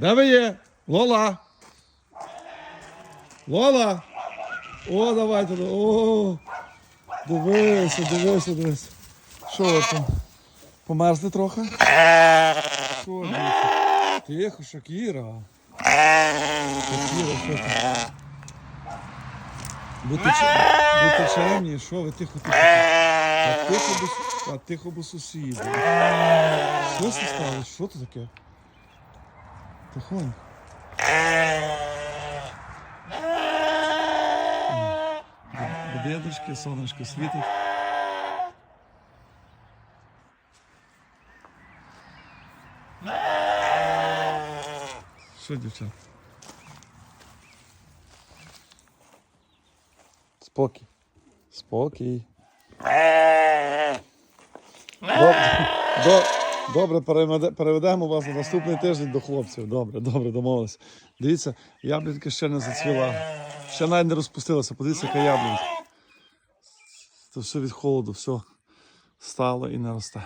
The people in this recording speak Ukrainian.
Де ви є? Лола. Лола. О, давай туди. О. Дивися, дивися, дивися. Що там? Померзли трохи? Що дивіться? Тихо, Шакіра. Шакіра, що ти? Будьте, ч- чемні, що ви тихо, тихо. А тихо, бо, а тихо, бо сусіди. Що це сталося? Що це таке? Тихонько. Дедушки, сонечко світить. Що, дівчата? Спокій. Спокій. Добре, до, добре переведемо вас на наступний тиждень до хлопців. Добре, добре, домовилися. Дивіться, яблінка ще не зацвіла. Ще навіть не розпустилася. Подивіться, яка яблінка. Це все від холоду, все стало і не росте.